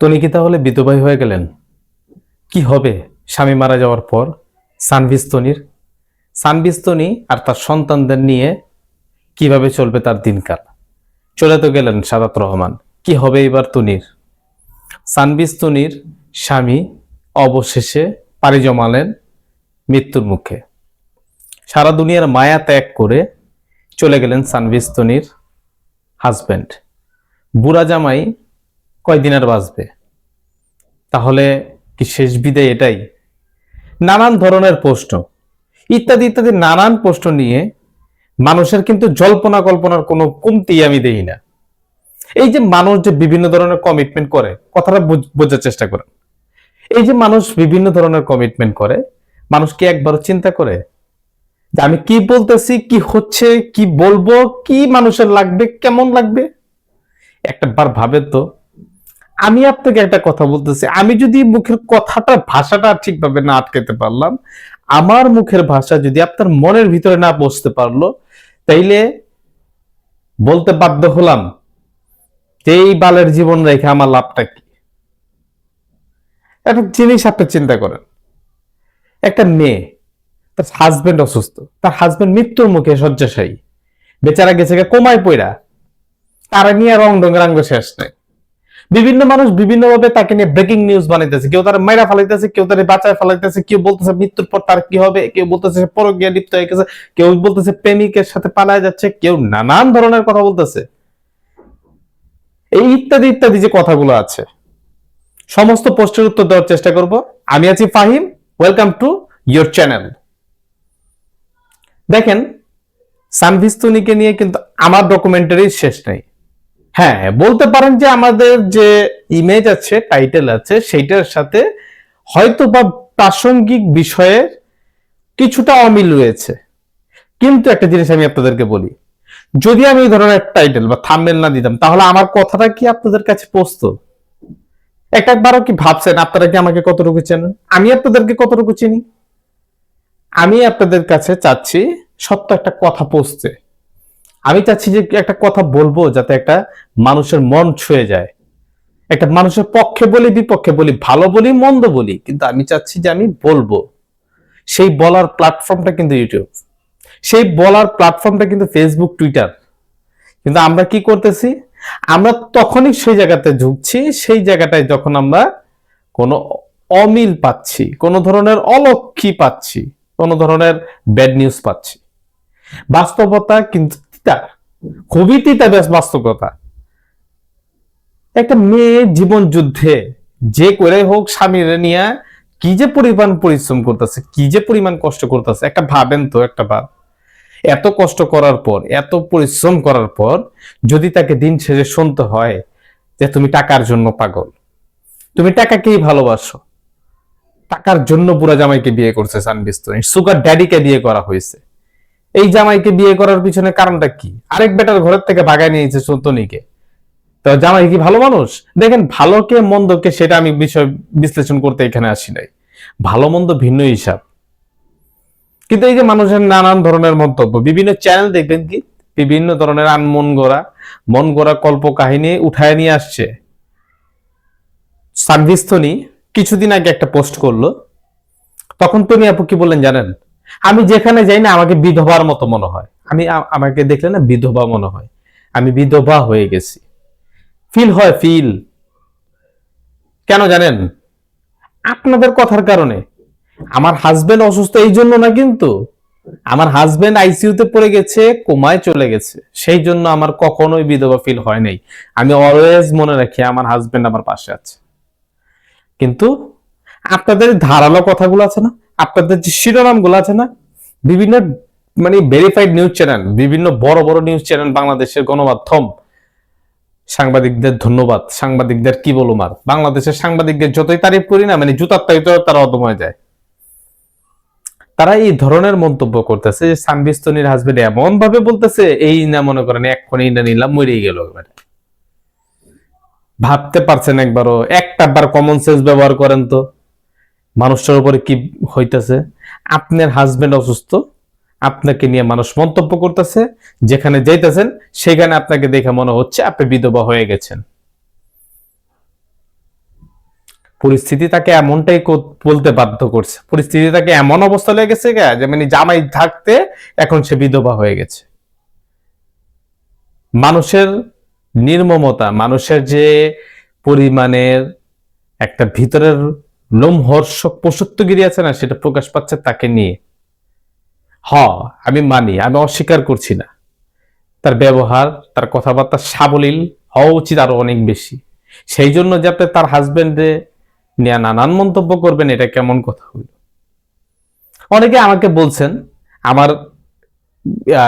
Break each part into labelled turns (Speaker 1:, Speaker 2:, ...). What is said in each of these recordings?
Speaker 1: তনি কি তাহলে বিধবাই হয়ে গেলেন। কি হবে? স্বামী মারা যাওয়ার পর সানভিস তনির। সানভিস তনি আর তার সন্তানদের নিয়ে কীভাবে চলবে তার দিনকাল? চলে তো গেলেন সাদাত রহমান। কি হবে এবার তনির? সানভিস তনির স্বামী অবশেষে পাড়ি জমালেন মৃত্যুর মুখে। সারা দুনিয়ার মায়া ত্যাগ করে চলে গেলেন সানভিস তনির হাজব্যান্ড বুড়া জামাই কয়দিন আর বাঁচবে? তাহলে কি শেষ বিদায় এটাই? নানান ধরনের প্রশ্ন। ইত্যাদি ইত্যাদি নানান প্রশ্ন নিয়ে মানুষের কিন্তু জল্পনা কল্পনার কোনো কমতি আমি দেই না। এই যে মানুষ যে বিভিন্ন ধরনের কমিটমেন্ট করে, কথাটা বুঝ- বোঝার চেষ্টা করেন। এই যে মানুষ বিভিন্ন ধরনের কমিটমেন্ট করে, মানুষ কি একবারও চিন্তা করে যে আমি কি বলতেছি, কি হচ্ছে, কি বলব, কি মানুষের লাগবে, কেমন লাগবে? একটা বার ভাবে তো। আমি আপনাকে একটা কথা বলতেছি। আমি যদি মুখের কথাটা, ভাষাটা ঠিকভাবে না আটকাতে পারলাম, আমার মুখের ভাষা যদি আপনার মনের ভিতরে না বসতে পারল, তাইলে বলতে বাধ্য হলাম যে এই বালের জীবন রেখে আমার লাভটা কি? একটা জিনিস আপনি চিন্তা করেন। একটা মেয়ে, তার হাজবেন্ড অসুস্থ, তার হাজবেন্ড মৃত্যুর মুখে শয্যাশায়ী, বেচারা গেছে কোমায় পইরা তারা নিয়ে রং ডঙ্গের আঙ্গ শেষ নাই। বিভিন্ন মানুষ বিভিন্ন ভাবে তাকে নিয়ে ব্রেকিং নিউজ বানাইতেছে। কেউ তারা মাইরা ফালাইতেছে, কেউ তারা বাঁচায় ফালাইতেছে, কেউ বলতেছে মৃত্যুর পর তার কি হবে, কেউ বলতেছে পরকীয়া লিপ্ত হয়ে গেছে, কেউ বলতেছে প্রেমিকের সাথে পালায় যাচ্ছে, কেউ নানান ধরনের কথা বলতেছে। এই ইত্যাদি ইত্যাদি যে কথাগুলো আছে, সমস্ত পোস্টের উত্তর দেওয়ার চেষ্টা করব। আমি আছি Fahim welcome to your channel দেখেন, সানভিস্তুনিকে নিয়ে কিন্তু আমার ডকুমেন্টারি শেষ নেই। হ্যাঁ বলতে পারেন যে আমাদের যে ইমেজ আছে টাইটেল আছে, সেইটার সাথে হয়তো বা প্রাসঙ্গিক বিষয়ের কিছুটা অমিল রয়েছে। কিন্তু একটা জিনিস আমি আপনাদেরকে বলি, যদি আমি এই ধরনের টাইটেল বা থাম্বনেল না দিতাম, তাহলে আমার কথাটা কি আপনাদের কাছে পৌঁছতো একটা একবারও কি ভাবছেন আপনারা কি আমাকে কতটুকু চেনেন? আমি আপনাদেরকে কতটুকু চিনি? আমি আপনাদের কাছে চাচ্ছি সত্য একটা কথা পৌঁছতে। আমি চাচ্ছি যে একটা কথা বলব যাতে একটা মানুষের মন ছুঁয়ে যায়। একটা মানুষের পক্ষে বলি, বিপক্ষে বলি, ভালো বলি, মন্দ বলি, কিন্তু আমি চাচ্ছি যে আমি বলব। সেই বলার প্ল্যাটফর্মটা কিন্তু ইউটিউব সেই বলার প্ল্যাটফর্মটা কিন্তু ফেসবুক টুইটার কিন্তু আমরা কি করতেছি? আমরা তখনই সেই জায়গাতে ঝুঁকছি সেই জায়গাটায় যখন আমরা কোনো অমিল পাচ্ছি, কোনো ধরনের অলক্ষী পাচ্ছি, কোনো ধরনের ব্যাড নিউজ পাচ্ছি। বাস্তবতা কিন্তু তিতা খুবই তিতা বেশ বাস্তবতা। একটা মেয়ে জীবন যুদ্ধে যে করে হোক স্বামীর নিয়ে কি যে পরিমাণ পরিশ্রম করতেছে, কি যে পরিমাণ কষ্ট করতেছে, একটা ভাবেন তো, একটা ভাব। এত কষ্ট করার পর, এত পরিশ্রম করার পর যদি তাকে দিন শেষে শুনতে হয় যে তুমি টাকার জন্য পাগল, তুমি টাকাকেই ভালোবাসো, টাকার জন্য বুড়া জামাইকে বিয়ে করছে সানবিস্তনি সুগার ড্যাডিকে বিয়ে করা হয়েছে। এই জামাইকে বিয়ে করার পিছনে কারণটা কি? আরেক বেটার ঘরের থেকে ভাগায় নিয়েছে সন্তনিকে। তো জামাই কি ভালো মানুষ? দেখেন, ভালোকে মন্দকে সেটা আমি বিষয় বিশ্লেষণ করতে এখানে আসি নাই। ভালো মন্দ ভিন্ন হিসাব। কিন্তু এই যে মানুষের নানান ধরনের মন্তব্য, বিভিন্ন চ্যানেল দেখবেন কি? বিভিন্ন ধরনের আনমন গড়া, মন গড়া কল্প কাহিনী উঠায় নিয়ে আসছে। সানভিস্তনি কিছুদিন আগে একটা পোস্ট করল। তখন তুমি আপু কি বললেন জানেন? আমি যেখানে যাই না, আমাকে বিধবার মতো মনে হয়। আমি আমাকে দেখলে না বিধবা মনে হয়। আমি বিধবা হয়ে গেছি। ফিল হয়, ফিল। কেন জানেন? আপনাদের কথার কারণে। আমার হাজবেন্ড অসুস্থ এই জন্য না কিন্তু। আমার হাজবেন্ড আইসিইউতে পড়ে গেছে, কোমায় চলে গেছে। সেই জন্য আমার কখনোই বিধবা ফিল হয় নাই। আমি অলওয়েজ মনে রাখি আমার হাজবেন্ড আমার পাশে আছে। কিন্তু আপনাদের ধারালো কথাগুলো আছে না? আপনাদের যে শিরোনামগুলো আছে না, বিভিন্ন মানে ভেরিফাইড নিউজ চ্যানেল বিভিন্ন বড় বড় নিউজ চ্যানেল বাংলাদেশের গণমাধ্যম, সাংবাদিকদের ধন্যবাদ, সাংবাদিকদের কি বলুম আর? বাংলাদেশের সাংবাদিকদের যতই তারিফ করি না মানে জুতার তারিফ তারা অদম হয়ে যায়। তারা এই ধরনের মন্তব্য করতেছে যে সানবিস্তনির হাজবেন্ড এমন ভাবে বলতেছে, এই না মনে করেন, এক্ষুনি না নিলাম, মরেই গেল এবারে ভাবতে পারছেন একবারও একটা বার কমন সেন্স ব্যবহার করেন তো। মানুষটার উপরে কি হইতেছে? আপনার হাজবেন্ড অসুস্থ, আপনাকে নিয়ে মানুষ মন্তব্য করতেছে, যেখানে যাইতেছেন, সেখানে আপনাকে দেখে মনে হচ্ছে আপনি বিধবা হয়ে গেছেন। পরিস্থিতি তাকে এমনটাই বলতে বাধ্য করছে। পরিস্থিতি তাকে এমন অবস্থা লেগে গেছে যে মানে জামাই থাকতে এখন সে বিধবা হয়ে গেছে। মানুষের নির্মমতা, মানুষের যে পরিমাণের একটা ভিতরের লোমহর্ষক পশুত্বগিরি আছে না, সেটা প্রকাশ পাচ্ছে তাকে নিয়ে। হ, আমি মানি, আমি অস্বীকার করছি না। তার ব্যবহার, তার কথাবার্তা সাবলীল হওয়া উচিত আরও অনেক বেশি। সেই জন্য যে আপনি তার হাজবেন্ডে নিয়ে নানান মন্তব্য করবেন, এটা কেমন কথা হইল অনেকে আমাকে বলছেন, আমার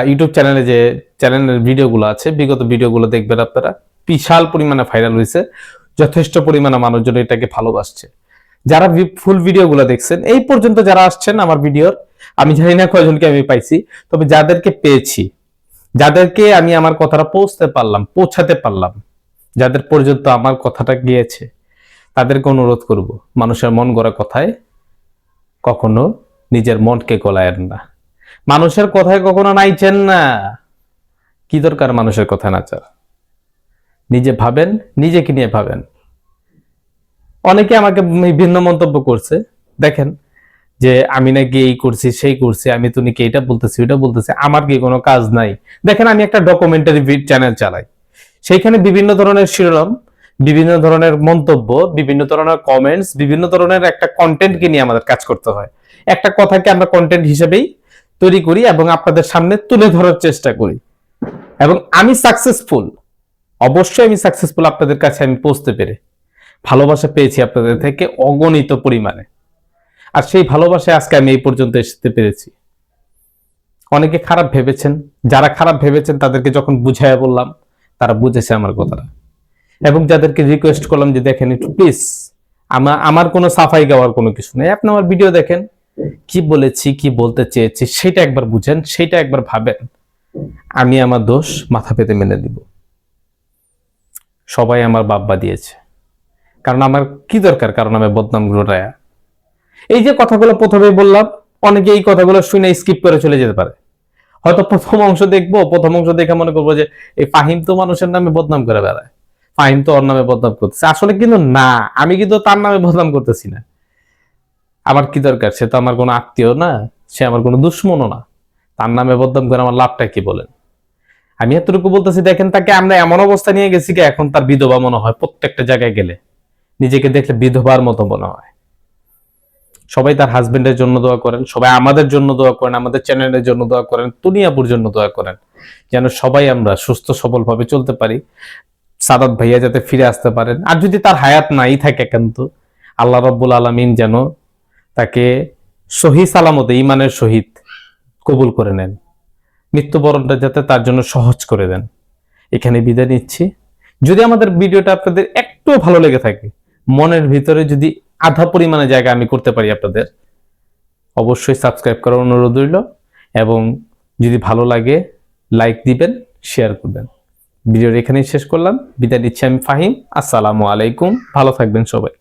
Speaker 1: ইউটিউব চ্যানেলে যে চ্যানেলের ভিডিওগুলো আছে, বিগত ভিডিওগুলো দেখবেন আপনারা, বিশাল পরিমাণে ভাইরাল হয়েছে, যথেষ্ট পরিমাণে মানুষজন এটাকে ভালোবাসছে। যারা ফুল ভিডিওগুলো দেখছেন, এই পর্যন্ত যারা আসছেন আমার ভিডিওর আমি জানি না কয়জনকে আমি পাইছি, তবে যাদেরকে পেয়েছি, যাদেরকে আমি আমার কথাটা পৌঁছতে পারলাম, পৌঁছাতে পারলাম, যাদের পর্যন্ত আমার কথাটা গিয়েছে, তাদেরকে অনুরোধ করব, মানুষের মন গড়া কথায় কখনো নিজের মনকে গলায়েন না। মানুষের কথায় কখনো নাইছেন না। কি দরকার মানুষের কথা নাচার? নিজে ভাবেন, নিজেকে নিয়ে ভাবেন। অনেকে আমাকে বিভিন্ন মন্তব্য করছে। দেখেন যে, আমি নাকি এই করছি, সেই করছি, আমি তো নাকি এটা বলতেছি, ওইটা বলতেছি, আমার কি কোনো কাজ নাই? দেখেন, আমি একটা ডকুমেন্টারি চ্যানেল চালাই। সেইখানে বিভিন্ন ধরনের শিরোনাম, বিভিন্ন ধরনের মন্তব্য, বিভিন্ন ধরনের কমেন্টস বিভিন্ন ধরনের একটা কন্টেন্টকে নিয়ে আমাদের কাজ করতে হয়। একটা কথাকে আমরা কন্টেন্ট হিসেবেই তৈরি করি এবং আপনাদের সামনে তুলে ধরার চেষ্টা করি। এবং আমি সাকসেসফুল অবশ্যই আমি সাকসেসফুল আপনাদের কাছে আমি পৌঁছতে পেরে। ভালোবাসা পেয়েছি আপনাদের থেকে অগণিত পরিমাণে। আর সেই ভালোবাসায় আজকে আমি এই পর্যন্ত আসতে পেরেছি। অনেকে খারাপ ভেবেছেন, যারা খারাপ ভেবেছেন তাদেরকে যখন বুঝাইয়া বললাম, তারা বুঝেছে আমার কথাটা। এবং যাদেরকে রিকোয়েস্ট করলাম যে দেখেন একটু প্লিজ আমার আমার কোনো সাফাই গাওয়ার কোনো কিছু নেই। আপনি আমার ভিডিও দেখেন, কি বলেছি, কি বলতে চেয়েছি, সেটা একবার বুঝেন, সেটা একবার ভাবেন। আমি আমার দোষ মাথা পেতে মেনে দিব সবাই আমার বাব্বা দিয়েছে। কারণ আমার কি দরকার কারণ আমি বদনাম ঘটায়া এই যে কথাগুলো প্রথমে বললাম, অনেকে এই কথাগুলো শুনে স্কিপ করে চলে যেতে পারে। হয়তো প্রথম অংশ দেখব, প্রথম অংশ দেখে মনে করব যে, এই ফাহিম তো মানুষের নামে বদনাম করে বেড়ায়। ফাহিম তো ওর নামে বদনাম করতেছে। আসলে কিন্তু না, আমি কিন্তু তার নামে বদনাম করতেছি না। আমার কি দরকার? সে তো আমার কোনো আত্মীয় না, সে আমার কোনো দুশ্মনও না। তার নামে বদনাম করে আমার লাভটা কি বলেন? আমি এতটুকু বলতেছি, দেখেন তাকে আমরা এমন অবস্থা নিয়ে গেছি কি এখন তার বিধবা মনে হয় প্রত্যেকটা জায়গায় গেলে। নিজেকে দেখলে বিধবার মতো মনে হয়। সবাই তার হাজবেন্ডের জন্য দোয়া করেন, সবাই আমাদের জন্য দোয়া করেন, আমাদের চ্যানেলের জন্য দোয়া করেন দুনিয়াপুর জন্য দোয়া করেন, যেন সবাই আমরা সুস্থ সবল ভাবে চলতে পারি। সাদাত ভাইয়া যাতে ফিরে আসতে পারেন। আর যদি তার হায়াত নাই থাকে কিন্তু আল্লাহ রব্বুল আলমিন যেন তাকে সহি সালামতে ইমানের সহিত কবুল করে নেন। মৃত্যুবরণটা যাতে তার জন্য সহজ করে দেন। এখানে বিদায় নিচ্ছি। যদি আমাদের ভিডিওটা আপনাদের একটু ভালো লেগে থাকে মনের ভিতরে যদি আধা পরিমাণে জায়গা আমি করতে পারি আপনাদের, অবশ্যই সাবস্ক্রাইব করার অনুরোধ রইল এবং যদি ভালো লাগে লাইক দিবেন শেয়ার করবেন। ভিডিওর এখানেই শেষ করলাম। বিদায় নিচ্ছি আমি ফাহিম। আসসালামু আলাইকুম। ভালো থাকবেন সবাই।